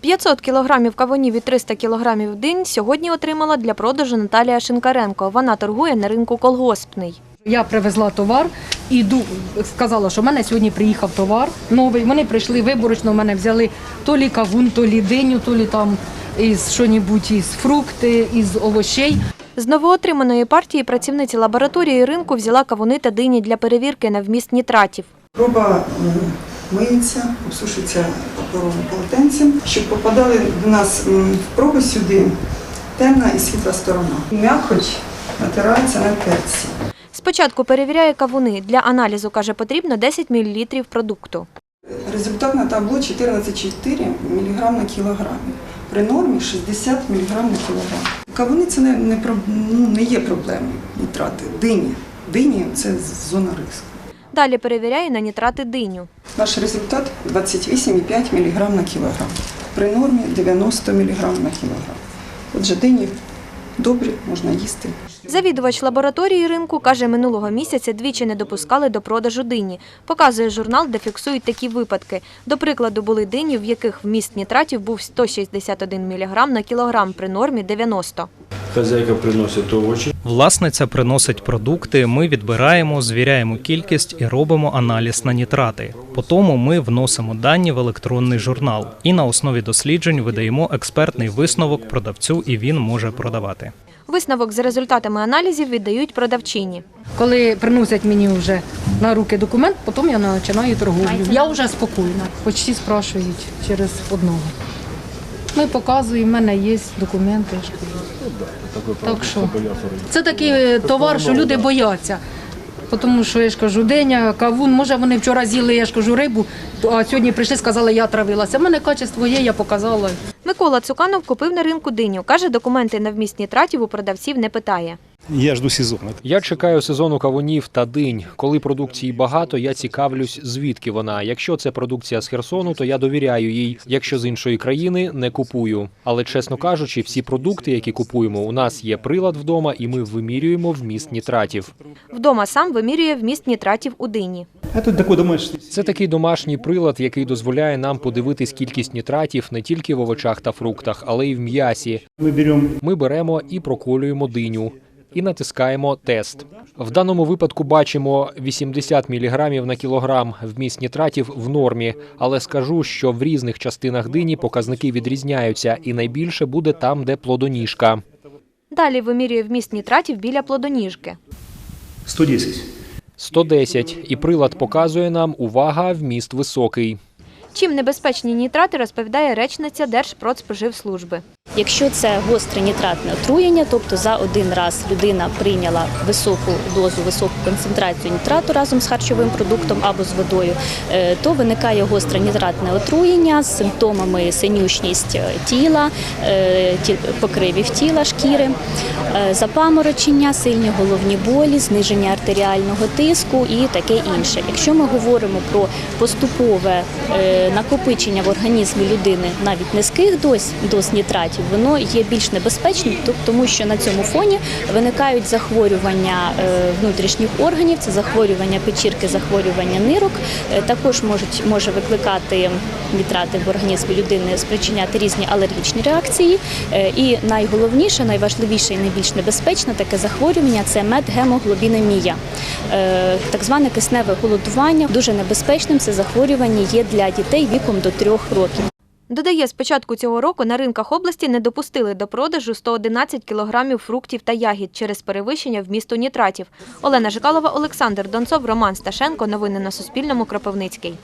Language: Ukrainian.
500 кілограмів кавунів і 300 кілограмів в день сьогодні отримала для продажу Наталія Шинкаренко. Вона торгує на ринку колгоспний. Я привезла товар і сказала, що в мене сьогодні приїхав товар новий. Вони прийшли виборочно, в мене взяли то лі кавун, то лі диню, то лі там із що-небудь із фрукти, із овощей. З новоотриманої партії працівниці лабораторії ринку взяла кавуни та дині для перевірки на вміст нітратів. Проба миється, обсушується паперовим полотенцем, щоб попадали до нас в пробу сюди темна і світла сторона. М'якоть натирається на терці. Спочатку перевіряє кавуни. Для аналізу, каже, потрібно 10 мл продукту. Результат на табло 14,4 мг на кілограм. При нормі 60 мг на кілограм. Кавуни це не, не, ну, не є проблемою нітрати. Дині. Дині це зона риску. Далі перевіряє на нітрати диню. Наш результат 28,5 мг на кілограм. При нормі 90 мг на кілограм. Отже, дині добрі, можна їсти. Завідувач лабораторії ринку каже, минулого місяця двічі не допускали до продажу дині. Показує журнал, де фіксують такі випадки. До прикладу, були дині, в яких вміст нітратів був 161 мг на кілограм при нормі 90. Хозяйка приносит овощи. Власниця приносить продукти, ми відбираємо, звіряємо кількість і робимо аналіз на нітрати. Потім ми вносимо дані в електронний журнал і на основі досліджень видаємо експертний висновок продавцю, і він може продавати. Висновок за результатами аналізів віддають продавчині. Коли приносять мені вже на руки документ, потім я починаю торговлю. Я вже спокійна, почти спрашують через одного. Ми показуємо, в мене є документи. Так що це такий е, товар, що люди бояться. Тому що я ж кажу, диня, кавун, може вони вчора з'їли, я ж кажу, рибу, а сьогодні прийшли, сказали, я травилася. У мене качество є, я показала. Микола Цуканов купив на ринку диню. Каже, документи на вміст нітратів у продавців не питає. Я жду сезона. Я чекаю сезону кавунів та динь. Коли продукції багато, я цікавлюсь, звідки вона. Якщо це продукція з Херсону, то я довіряю їй. Якщо з іншої країни, не купую. Але чесно кажучи, всі продукти, які купуємо, у нас є прилад вдома, і ми вимірюємо вміст нітратів. Вдома сам вимірює вміст нітратів у дині. Це такий домашній прилад, який дозволяє нам подивитись кількість нітратів не тільки в овочах та фруктах, але й в м'ясі. Ми беремо і проколюємо диню. І натискаємо тест. В даному випадку бачимо 80 мг на кілограм вміст нітратів в нормі, але скажу, що в різних частинах дині показники відрізняються, і найбільше буде там, де плодоніжка. Далі вимірює вміст нітратів біля плодоніжки. 110. 110. І прилад показує нам увага, вміст високий. Чим небезпечні нітрати, розповідає речниця Держпродспоживслужби. Якщо це гостре нітратне отруєння, тобто за один раз людина прийняла високу дозу, високу концентрацію нітрату разом з харчовим продуктом або з водою, е, то виникає гостре нітратне отруєння з симптомами синющність е, тіла, е, покривів тіла, шкіри, запаморочення, сильні головні болі, зниження артеріального тиску і таке інше. Якщо ми говоримо про поступове накопичення в організмі людини навіть низьких доз, доз нітратів, воно є більш небезпечним, то- тому що на цьому фоні виникають захворювання е, внутрішніх органів, це захворювання печірки, захворювання нирок. Е, Також можуть може викликати нітрати в організмі людини, спричиняти різні алергічні реакції. Е, І найголовніше, найважливіше і найбільш небезпечне таке захворювання це медгемоглобінемія. Так зване кисневе голодування дуже небезпечним. Це захворювання є для дітей віком до трьох років. Додає, з початку цього року на ринках області не допустили до продажу 111 кілограмів фруктів та ягід через перевищення вмісту нітратів. Олена Жикалова, Олександр Донцов, Роман Сташенко. Новини на Суспільному. Кропивницький.